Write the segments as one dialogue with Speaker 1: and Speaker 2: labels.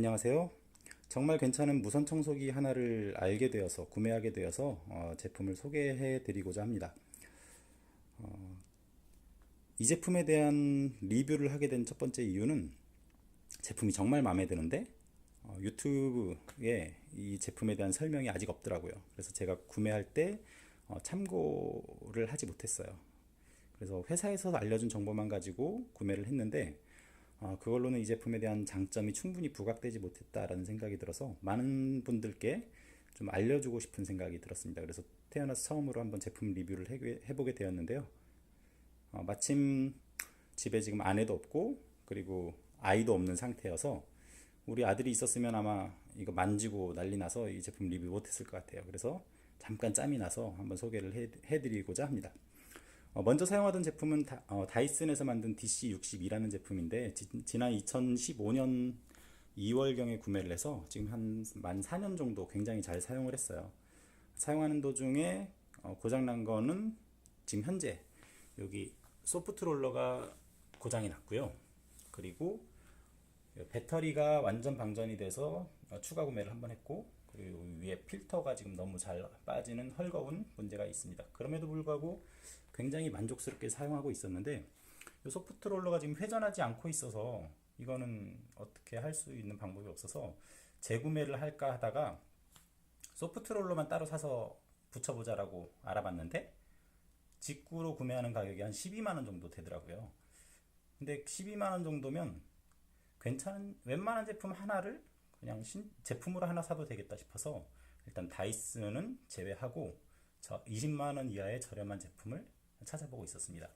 Speaker 1: 안녕하세요. 정말 괜찮은 무선 청소기 하나를 알게 되어서 구매하게 되어서 어, 제품을 소개해 드리고자 합니다. 어, 이 제품에 대한 리뷰를 하게 된 첫 번째 이유는 제품이 정말 마음에 드는데 어, 유튜브에 이 제품에 대한 설명이 아직 없더라고요. 그래서 제가 구매할 때 어, 참고를 하지 못했어요. 그래서 회사에서 알려준 정보만 가지고 구매를 했는데 어, 그걸로는 이 제품에 대한 장점이 충분히 부각되지 못했다라는 생각이 들어서 많은 분들께 좀 알려주고 싶은 생각이 들었습니다. 그래서 태어나서 처음으로 한번 제품 리뷰를 해- 해보게 되었는데요. 어, 마침 집에 지금 아내도 없고 그리고 아이도 없는 상태여서 우리 아들이 있었으면 아마 이거 만지고 난리 나서 이 제품 리뷰 못했을 것 같아요. 그래서 잠깐 짬이 나서 한번 소개를 해, 해드리고자 합니다. 어, 먼저 사용하던 제품은 다, 어, 다이슨에서 만든 DC62라는 제품인데 지, 지난 2015년 2월경에 구매를 해서 지금 한 만 4년 정도 굉장히 잘 사용을 했어요. 사용하는 도중에 어, 고장난 거는 지금 현재 여기 소프트 롤러가 고장이 났고요. 그리고 배터리가 완전 방전이 돼서 어, 추가 구매를 한번 했고 그리고 위에 필터가 지금 너무 잘 빠지는 헐거운 문제가 있습니다. 그럼에도 불구하고 굉장히 만족스럽게 사용하고 있었는데 이 소프트 롤러가 지금 회전하지 않고 있어서 이거는 어떻게 할 수 있는 방법이 없어서 재구매를 할까 하다가 소프트 롤러만 따로 사서 붙여보자라고 알아봤는데 직구로 구매하는 가격이 한 12만 원 정도 되더라고요. 근데 12만 원 정도면 괜찮은 웬만한 제품 하나를 그냥 신, 제품으로 하나 사도 되겠다 싶어서 일단 다이슨은 제외하고 저 20만 원 이하의 저렴한 제품을 찾아보고 있었습니다.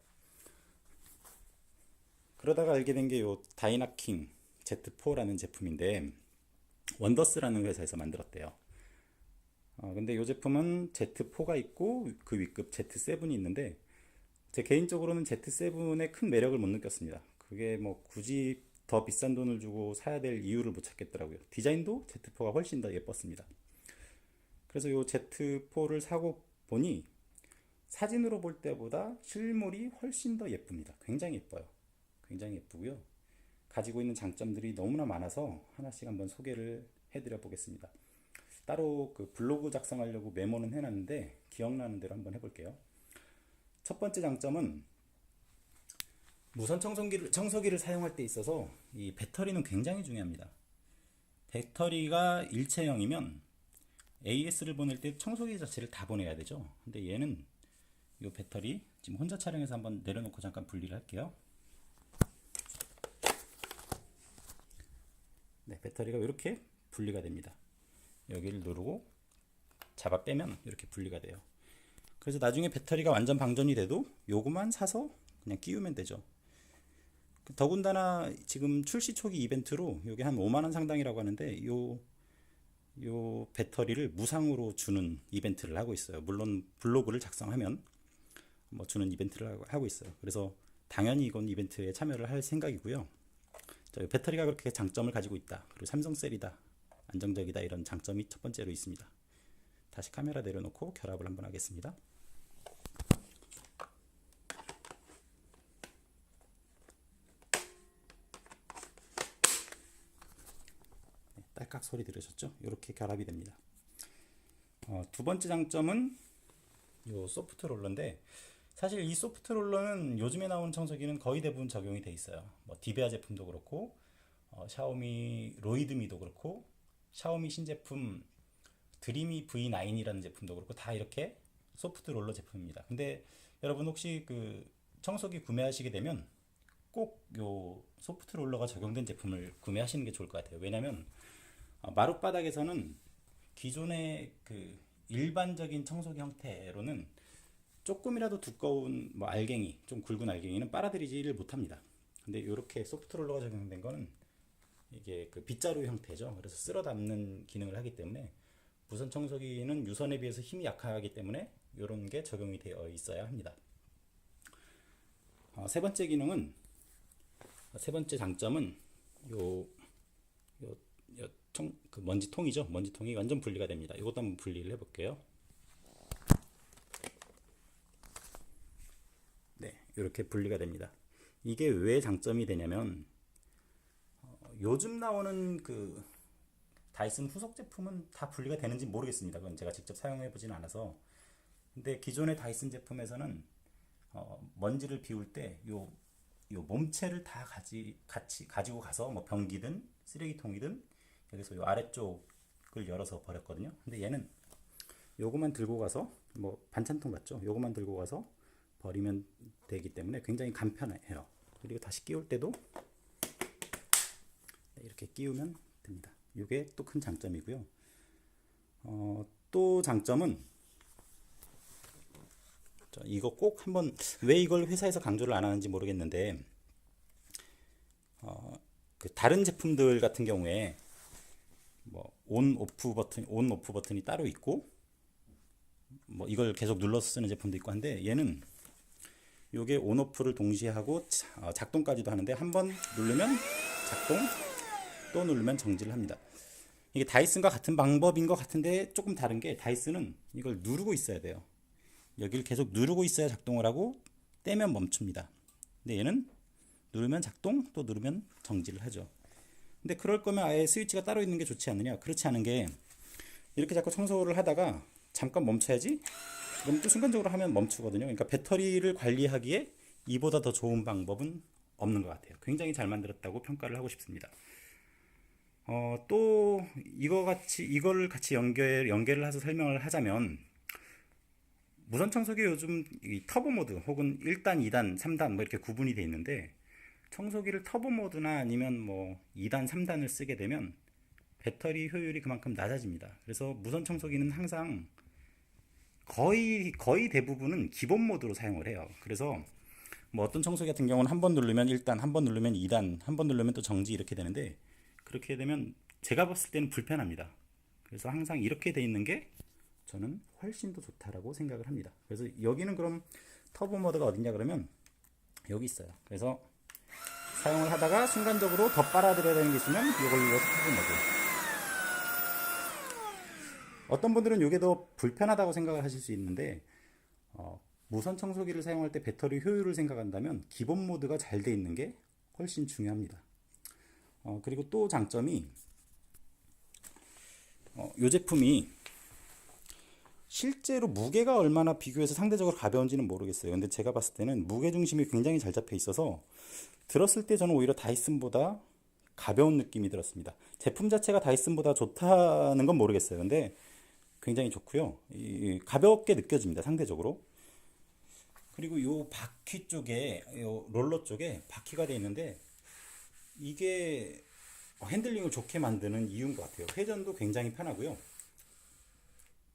Speaker 1: 그러다가 알게 된 게 요 다이나킹 Z4라는 제품인데 원더스라는 회사에서 만들었대요. 어, 근데 이 제품은 Z4가 있고 그 윗급 Z7이 있는데 제 개인적으로는 Z7의 큰 매력을 못 느꼈습니다. 그게 뭐 굳이 더 비싼 돈을 주고 사야 될 이유를 못 찾겠더라고요. 디자인도 Z4가 훨씬 더 예뻤습니다. 그래서 이 Z4를 사고 보니 사진으로 볼 때보다 실물이 훨씬 더 예쁩니다. 굉장히 예뻐요. 굉장히 예쁘고요. 가지고 있는 장점들이 너무나 많아서 하나씩 한번 소개를 해드려 보겠습니다. 따로 그 블로그 작성하려고 메모는 해놨는데 기억나는 대로 한번 해볼게요. 첫 번째 장점은 무선 청소기를, 청소기를 사용할 때 있어서 이 배터리는 굉장히 중요합니다. 배터리가 일체형이면 AS를 보낼 때 청소기 자체를 다 보내야 되죠. 근데 얘는 이 배터리 지금 혼자 촬영해서 한번 내려놓고 잠깐 분리를 할게요. 네, 배터리가 이렇게 분리가 됩니다. 여기를 누르고 잡아 빼면 이렇게 분리가 돼요. 그래서 나중에 배터리가 완전 방전이 돼도 요거만 사서 그냥 끼우면 되죠. 더군다나 지금 출시 초기 이벤트로 요게 한 5만 원 상당이라고 하는데 요, 요 배터리를 무상으로 주는 이벤트를 하고 있어요. 물론 블로그를 작성하면 뭐 주는 이벤트를 하고- 있어요. 그래서 당연히 이건 이벤트에 참여를 할 생각이고요. 저 배터리가 그렇게 장점을 가지고 있다. 그리고 삼성셀이다. 안정적이다. 이런 장점이 첫 번째로 있습니다. 다시 카메라 내려놓고 결합을 한번 하겠습니다. 소리 들으셨죠? 이렇게 결합이 됩니다. 어, 두 번째 장점은 요 소프트 롤러인데 사실 이 소프트 롤러는 요즘에 나오는 청소기는 거의 대부분 적용이 돼 있어요. 뭐 디베아 제품도 그렇고 어, 샤오미 로이드미도 그렇고 샤오미 신제품 드리미 V9이라는 제품도 그렇고 다 이렇게 소프트 롤러 제품입니다. 근데 여러분 혹시 그 청소기 구매하시게 되면 꼭 요 소프트 롤러가 적용된 제품을 구매하시는 게 좋을 것 같아요. 왜냐면 어, 마룻바닥에서는 기존의 그 일반적인 청소기 형태로는 조금이라도 두꺼운 뭐 알갱이, 좀 굵은 알갱이는 빨아들이지를 못합니다. 근데 이렇게 소프트 롤러가 적용된 거는 이게 그 빗자루 형태죠. 그래서 쓸어 담는 기능을 하기 때문에 무선 청소기는 유선에 비해서 힘이 약하기 때문에 이런 게 적용이 되어 있어야 합니다. 어, 세 번째 기능은 세 번째 장점은 요, 요, 요 청, 그 먼지통이죠. 먼지통이 완전 분리가 됩니다. 이것도 한번 분리를 해볼게요. 네, 이렇게 분리가 됩니다. 이게 왜 장점이 되냐면 어, 요즘 나오는 그 다이슨 후속 제품은 다 분리가 되는지 모르겠습니다. 그건 제가 직접 사용해 보진 않아서. 근데 기존의 다이슨 제품에서는 어, 먼지를 비울 때요 요 몸체를 다 가지 같이 가지고 가서 뭐 변기든 쓰레기통이든 여기서 요 아래쪽을 열어서 버렸거든요. 근데 얘는 요거만 들고 가서 뭐 반찬통 같죠? 요거만 들고 가서 버리면 되기 때문에 굉장히 간편해요. 그리고 다시 끼울 때도 네, 이렇게 끼우면 됩니다. 이게 또 큰 장점이고요. 어, 또 장점은 자, 이거 꼭 한번 왜 이걸 회사에서 강조를 안 하는지 모르겠는데 어, 그 다른 제품들 같은 경우에 뭐 온 오프 버튼 온 오프 버튼이 따로 있고 뭐 이걸 계속 눌러서 쓰는 제품도 있고 한데 얘는 요게 온 오프를 동시에 하고 자- 어, 작동까지도 하는데 한 번 누르면 작동 또 누르면 정지를 합니다. 이게 다이슨과 같은 방법인 것 같은데 조금 다른 게 다이슨은 이걸 누르고 있어야 돼요. 여기를 계속 누르고 있어야 작동을 하고 떼면 멈춥니다. 근데 얘는 누르면 작동 또 누르면 정지를 하죠. 근데 그럴 거면 아예 스위치가 따로 있는 게 좋지 않느냐? 그렇지 않은 게 이렇게 자꾸 청소를 하다가 잠깐 멈춰야지. 그럼 또 순간적으로 하면 멈추거든요. 그러니까 배터리를 관리하기에 이보다 더 좋은 방법은 없는 것 같아요. 굉장히 잘 만들었다고 평가를 하고 싶습니다. 어, 또 이거 같이 이걸 같이 연결 연결을 해서 설명을 하자면 무선 청소기 요즘 이 터보 모드 혹은 1단, 2단, 3단 뭐 이렇게 구분이 돼 있는데 청소기를 터보 모드나 아니면 뭐 2단, 3단을 쓰게 되면 배터리 효율이 그만큼 낮아집니다. 그래서 무선 청소기는 항상 거의 거의 대부분은 기본 모드로 사용을 해요. 그래서 뭐 어떤 청소기 같은 경우는 한 번 누르면 1단, 한 번 누르면 2단, 한 번 누르면 또 정지 이렇게 되는데 그렇게 되면 제가 봤을 때는 불편합니다. 그래서 항상 이렇게 돼 있는 게 저는 훨씬 더 좋다라고 생각을 합니다. 그래서 여기는 그럼 터보 모드가 어디냐 그러면 여기 있어요. 그래서 사용을 하다가 순간적으로 더 빨아들여야 되는 게 있으면 이걸 눌러서 터보 모드. 어떤 분들은 이게 더 불편하다고 생각을 하실 수 있는데 어, 무선 청소기를 사용할 때 배터리 효율을 생각한다면 기본 모드가 잘 돼 있는 게 훨씬 중요합니다. 어, 그리고 또 장점이 어, 이 제품이 실제로 무게가 얼마나 비교해서 상대적으로 가벼운지는 모르겠어요. 근데 제가 봤을 때는 무게 중심이 굉장히 잘 잡혀 있어서 들었을 때 저는 오히려 다이슨보다 가벼운 느낌이 들었습니다. 제품 자체가 다이슨보다 좋다는 건 모르겠어요. 근데 굉장히 좋고요. 이, 가볍게 느껴집니다. 상대적으로. 그리고 요 바퀴 쪽에 요 롤러 쪽에 바퀴가 돼 있는데 이게 핸들링을 좋게 만드는 이유인 것 같아요. 회전도 굉장히 편하고요.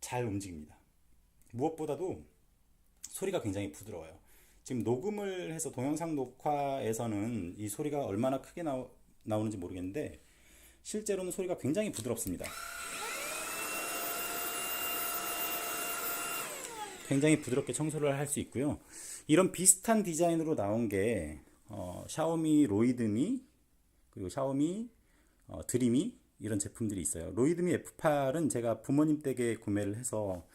Speaker 1: 잘 움직입니다. 무엇보다도 소리가 굉장히 부드러워요. 지금 녹음을 해서 동영상 녹화에서는 이 소리가 얼마나 크게 나오, 나오는지 모르겠는데 실제로는 소리가 굉장히 부드럽습니다. 굉장히 부드럽게 청소를 할 수 있고요. 이런 비슷한 디자인으로 나온 게 어, 샤오미 로이드미 그리고 샤오미 어, 드림이 이런 제품들이 있어요. 로이드미 F8은 제가 부모님 댁에 구매를 해서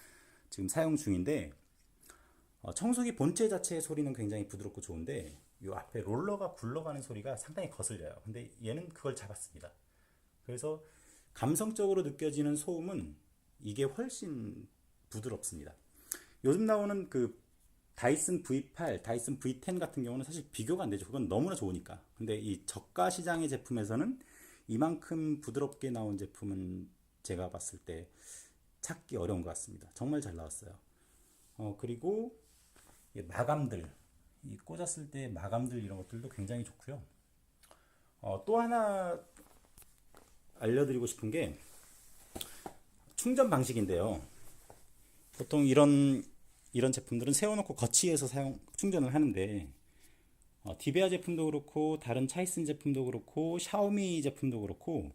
Speaker 1: 지금 사용 중인데 어, 청소기 본체 자체의 소리는 굉장히 부드럽고 좋은데 이 앞에 롤러가 굴러가는 소리가 상당히 거슬려요. 근데 얘는 그걸 잡았습니다. 그래서 감성적으로 느껴지는 소음은 이게 훨씬 부드럽습니다. 요즘 나오는 그 다이슨 V8, 다이슨 V10 같은 경우는 사실 비교가 안 되죠. 그건 너무나 좋으니까. 근데 이 저가 시장의 제품에서는 이만큼 부드럽게 나온 제품은 제가 봤을 때 찾기 어려운 것 같습니다. 정말 잘 나왔어요. 어, 그리고 이 마감들, 이 꽂았을 때 마감들 이런 것들도 굉장히 좋고요. 어, 또 하나 알려드리고 싶은 게 충전 방식인데요. 보통 이런 이런 제품들은 세워놓고 거치해서 사용 충전을 하는데 어, 디베아 제품도 그렇고 다른 차이슨 제품도 그렇고 샤오미 제품도 그렇고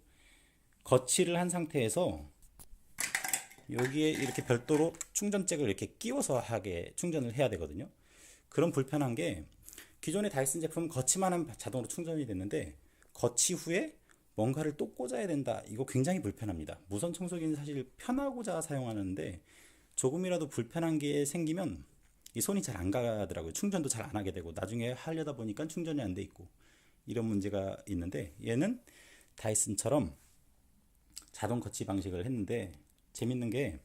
Speaker 1: 거치를 한 상태에서 여기에 이렇게 별도로 충전잭을 이렇게 끼워서 하게 충전을 해야 되거든요. 그런 불편한 게 기존의 다이슨 제품은 거치만 하면 자동으로 충전이 됐는데 거치 후에 뭔가를 또 꽂아야 된다. 이거 굉장히 불편합니다. 무선 청소기는 사실 편하고자 사용하는데 조금이라도 불편한 게 생기면 이 손이 잘 안 가더라고요. 충전도 잘 안 하게 되고 나중에 하려다 보니까 충전이 안 돼 있고 이런 문제가 있는데 얘는 다이슨처럼 자동 거치 방식을 했는데 재밌는 게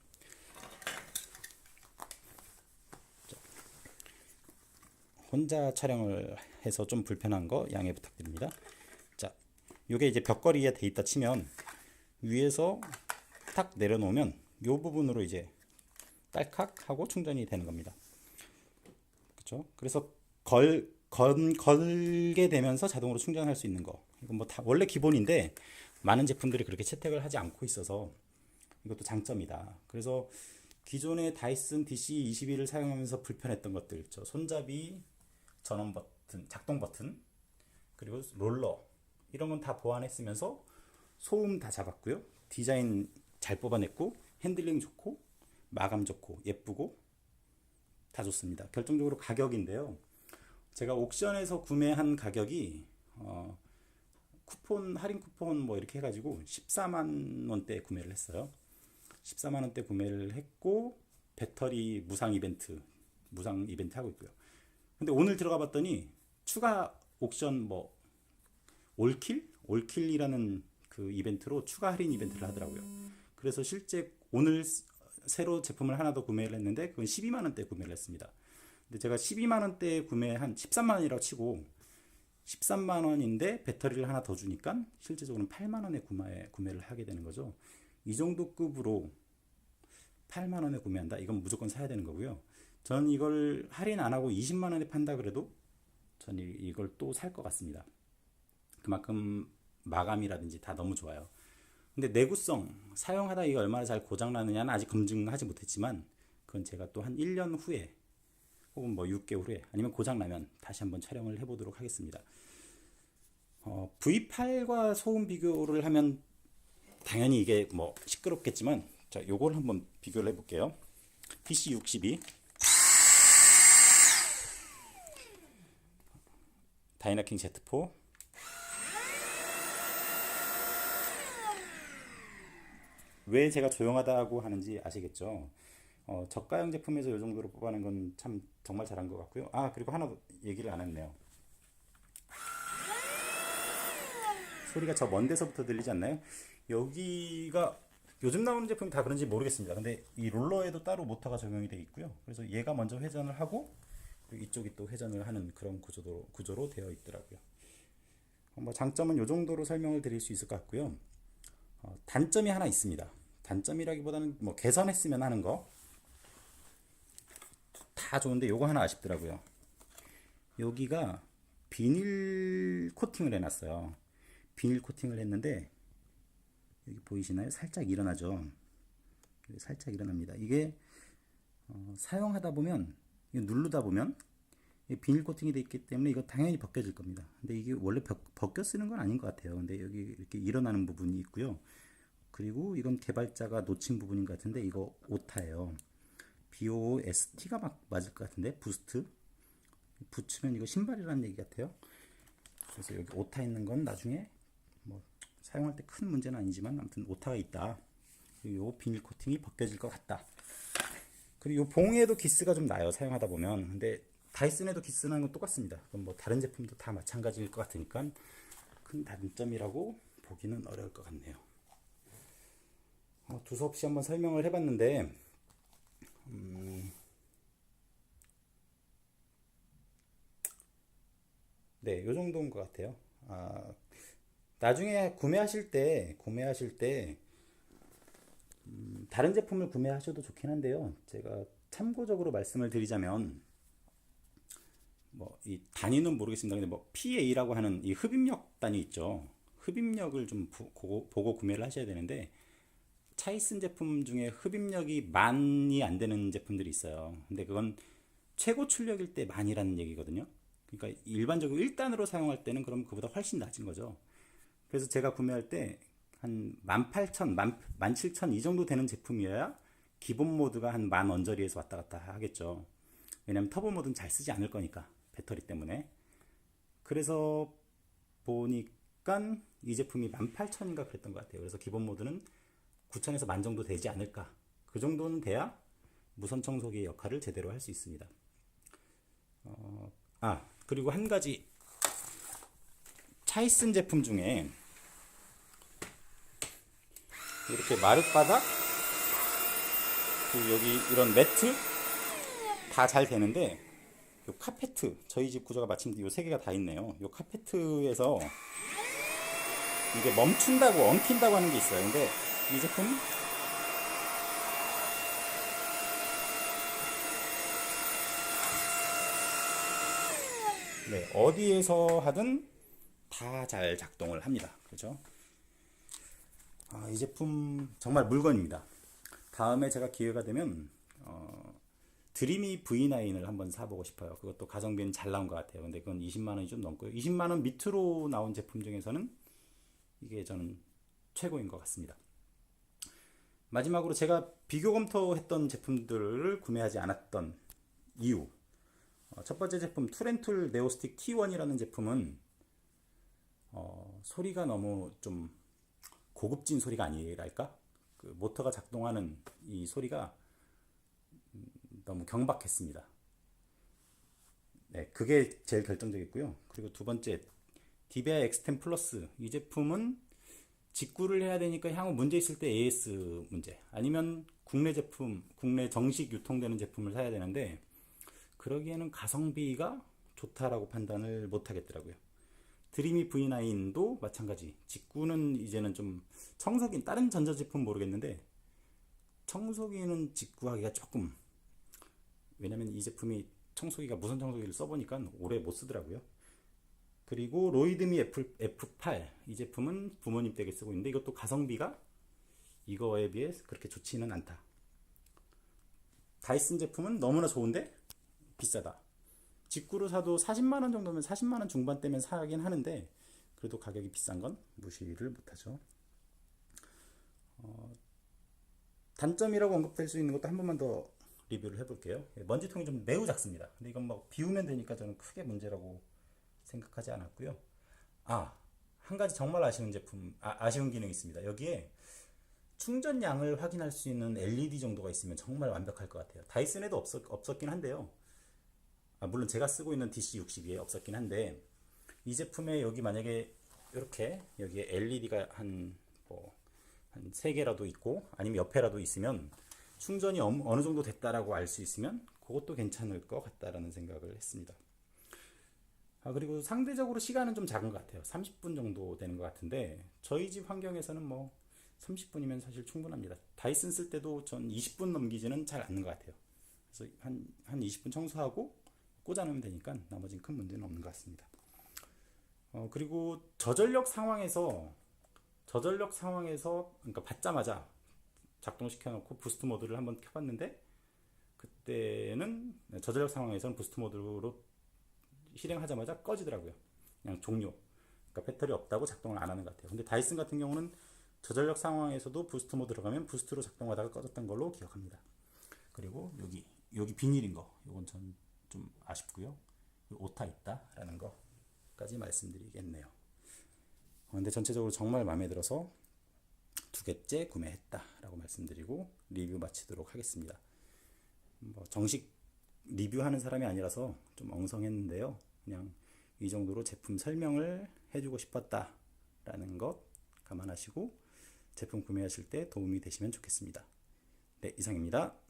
Speaker 1: 혼자 촬영을 해서 좀 불편한 거 양해 부탁드립니다. 자, 요게 이제 벽걸이에 돼 있다 치면 위에서 탁 내려놓으면 요 부분으로 이제 딸칵 하고 충전이 되는 겁니다. 그렇죠? 그래서 걸, 건, 걸게 되면서 자동으로 충전할 수 있는 거. 이건 뭐 다 원래 기본인데 많은 제품들이 그렇게 채택을 하지 않고 있어서 이것도 장점이다. 그래서 기존의 다이슨 DC21을 사용하면서 불편했던 것들 있죠. 손잡이, 전원 버튼, 작동 버튼, 그리고 롤러 이런 건 다 보완했으면서 소음 다 잡았고요. 디자인 잘 뽑아냈고 핸들링 좋고 마감 좋고 예쁘고 다 좋습니다. 결정적으로 가격인데요. 제가 옥션에서 구매한 가격이 어, 쿠폰 할인 쿠폰 뭐 이렇게 해가지고 14만 원대 구매를 했어요. 14만 원대 구매를 했고 배터리 무상 이벤트 무상 이벤트 하고 있고요. 근데 오늘 들어가 봤더니 추가 옥션 뭐 올킬 올킬이라는 그 이벤트로 추가 할인 이벤트를 하더라고요. 그래서 실제 오늘 스- 새로 제품을 하나 더 구매를 했는데 그건 12만 원대 구매를 했습니다. 근데 제가 12만 원대에 구매한 13만 원이라고 치고 13만 원인데 배터리를 하나 더 주니까 실제적으로는 8만 원에 구매, 구매를 하게 되는 거죠. 이 정도 급으로 8만 원에 구매한다? 이건 무조건 사야 되는 거고요. 저는 이걸 할인 안 하고 20만 원에 판다 그래도 전 이- 이걸 또 살 것 같습니다. 그만큼 마감이라든지 다 너무 좋아요. 근데 내구성 사용하다 이게 얼마나 잘 고장 나느냐는 아직 검증하지 못했지만 그건 제가 또 한 1년 후에 혹은 뭐 6개월 후에 아니면 고장 나면 다시 한번 촬영을 해보도록 하겠습니다. 어, V8과 소음 비교를 하면 당연히 이게 뭐 시끄럽겠지만 자 요걸 한번 비교를 해볼게요. PC62 다이나킹 Z4 왜 제가 조용하다고 하는지 아시겠죠? 어, 저가형 제품에서 이 정도로 뽑아낸 건 참 정말 잘한 것 같고요. 아 그리고 하나 더 얘기를 안 했네요. 소리가 저 먼 데서부터 들리지 않나요? 여기가 요즘 나오는 제품이 다 그런지 모르겠습니다. 근데 이 롤러에도 따로 모터가 적용이 되어 있고요. 그래서 얘가 먼저 회전을 하고 이쪽이 또 회전을 하는 그런 구조로, 구조로 되어 있더라고요. 어, 뭐 장점은 이 정도로 설명을 드릴 수 있을 것 같고요. 어, 단점이 하나 있습니다. 단점이라기보다는 뭐 개선했으면 하는 거. 다 좋은데 요거 하나 아쉽더라고요. 여기가 비닐 코팅을 해놨어요. 비닐 코팅을 했는데 여기 보이시나요? 살짝 일어나죠. 여기 살짝 일어납니다. 이게 어, 사용하다 보면 누르다 보면 이 비닐 코팅이 되어 있기 때문에 이거 당연히 벗겨질 겁니다. 근데 이게 원래 벗, 벗겨 쓰는 건 아닌 것 같아요. 근데 여기 이렇게 일어나는 부분이 있고요. 그리고 이건 개발자가 놓친 부분인 것 같은데 이거 오타예요. BOST가 막 맞을 것 같은데 부스트 붙이면 이거 신발이라는 얘기 같아요. 그래서 여기 오타 있는 건 나중에 뭐 사용할 때 큰 문제는 아니지만 아무튼 오타가 있다. 그리고 요 비닐 코팅이 벗겨질 것 같다. 그리고 요 봉에도 기스가 좀 나요. 사용하다 보면. 근데 다이슨에도 기스 나는 건 똑같습니다. 그건 뭐 다른 제품도 다 마찬가지일 것 같으니까 큰 단점이라고 보기는 어려울 것 같네요. 어, 두서없이 한번 설명을 해봤는데 음, 네, 요 정도인 것 같아요. 아, 나중에 구매하실 때, 구매하실 때, 음, 다른 제품을 구매하셔도 좋긴 한데요. 제가 참고적으로 말씀을 드리자면, 뭐, 이 단위는 모르겠습니다. 근데 뭐, PA라고 하는 이 흡입력 단위 있죠. 흡입력을 좀 보- 보고, 보고 구매를 하셔야 되는데, 차이슨 제품 중에 흡입력이 만이 안 되는 제품들이 있어요. 근데 그건 최고 출력일 때 만이라는 얘기거든요. 그러니까 일반적으로 1단으로 사용할 때는 그럼 그보다 훨씬 낮은 거죠. 그래서 제가 구매할 때 한 18,000, 17,000 이 정도 되는 제품이어야 기본 모드가 한만 언저리에서 왔다 갔다 하겠죠. 왜냐면 터보 모드는 잘 쓰지 않을 거니까 배터리 때문에. 그래서 보니까 이 제품이 18,000인가 그랬던 것 같아요. 그래서 기본 모드는 9,000에서 만 정도 되지 않을까. 그 정도는 돼야 무선 청소기의 역할을 제대로 할 수 있습니다. 어, 아, 그리고 한 가지 차이슨 제품 중에 이렇게 마룻바닥 그리고 여기 이런 매트 다 잘 되는데 요 카페트 저희 집 구조가 마침 요 세 개가 다 있네요. 요 카페트에서 이게 멈춘다고 엉킨다고 하는 게 있어요. 근데 이 제품 네, 어디에서 하든 다 잘 작동을 합니다. 그죠? 아, 이 제품 정말 물건입니다. 다음에 제가 기회가 되면 어, 드리미 V9을 한번 사보고 싶어요. 그것도 가성비는 잘 나온 것 같아요. 근데 그건 20만 원이 좀 넘고요. 20만 원 밑으로 나온 제품 중에서는 이게 저는 최고인 것 같습니다. 마지막으로 제가 비교 검토했던 제품들을 구매하지 않았던 이유. 어, 첫 번째 제품 투렌툴 네오스틱 T1이라는 제품은 어, 소리가 너무 좀 고급진 소리가 아니랄까? 그 모터가 작동하는 이 소리가 음, 너무 경박했습니다. 네, 그게 제일 결정적이고요. 그리고 두 번째 디베아 X10 플러스 이 제품은 직구를 해야 되니까 향후 문제 있을 때 AS 문제 아니면 국내 제품, 국내 정식 유통되는 제품을 사야 되는데 그러기에는 가성비가 좋다라고 판단을 못 하겠더라고요. 드리미 V9도 마찬가지. 직구는 이제는 좀 청소기 다른 전자제품 모르겠는데 청소기는 직구하기가 조금 왜냐면 이 제품이 청소기가 무선 청소기를 써보니까 오래 못 쓰더라고요. 그리고 로이드미 F, F8 이 제품은 부모님 댁에 쓰고 있는데 이것도 가성비가 이거에 비해 그렇게 좋지는 않다. 다이슨 제품은 너무나 좋은데 비싸다. 직구로 사도 40만 원 정도면 40만 원 중반대면 사긴 하는데 그래도 가격이 비싼 건 무시를 못하죠. 어, 단점이라고 언급될 수 있는 것도 한 번만 더 리뷰를 해볼게요. 예, 먼지통이 좀 매우 작습니다. 근데 이건 막 비우면 되니까 저는 크게 문제라고 생각하지 않았고요. 아, 한 가지 정말 아쉬운 제품, 아, 아쉬운 기능이 있습니다. 여기에 충전량을 확인할 수 있는 LED 정도가 있으면 정말 완벽할 것 같아요. 다이슨에도 없었, 없었긴 한데요. 아, 물론 제가 쓰고 있는 DC62에 없었긴 한데 이 제품에 여기 만약에 이렇게 여기에 LED가 한 뭐 한 세 개라도 있고 아니면 옆에라도 있으면 충전이 엄- 어느 정도 됐다라고 알 수 있으면 그것도 괜찮을 것 같다라는 생각을 했습니다. 아, 그리고 상대적으로 시간은 좀 작은 것 같아요. 30분 정도 되는 것 같은데 저희 집 환경에서는 뭐 30분이면 사실 충분합니다. 다이슨 쓸 때도 전 20분 넘기지는 잘 않는 것 같아요. 그래서 한, 한 20분 청소하고 꽂아놓으면 되니까 나머지는 큰 문제는 없는 것 같습니다. 어, 그리고 저전력 상황에서 저전력 상황에서 그러니까 받자마자 작동시켜 놓고 부스트 모드를 한번 켜봤는데 그때는 저전력 상황에서는 부스트 모드로 실행하자마자 꺼지더라고요. 그냥 종료. 그러니까 배터리 없다고 작동을 안 하는 것 같아요. 근데 다이슨 같은 경우는 저전력 상황에서도 부스트 모드 들어가면 부스트로 작동하다가 꺼졌던 걸로 기억합니다. 그리고 여기 여기 비닐인 거 이건 전 좀 아쉽고요. 오타 있다라는 거까지 말씀드리겠네요. 어, 근데 전체적으로 정말 마음에 들어서 두 개째 구매했다라고 말씀드리고 리뷰 마치도록 하겠습니다. 뭐 정식 리뷰하는 사람이 아니라서 좀 엉성했는데요. 그냥 이 정도로 제품 설명을 해주고 싶었다라는 것 감안하시고 제품 구매하실 때 도움이 되시면 좋겠습니다. 네, 이상입니다.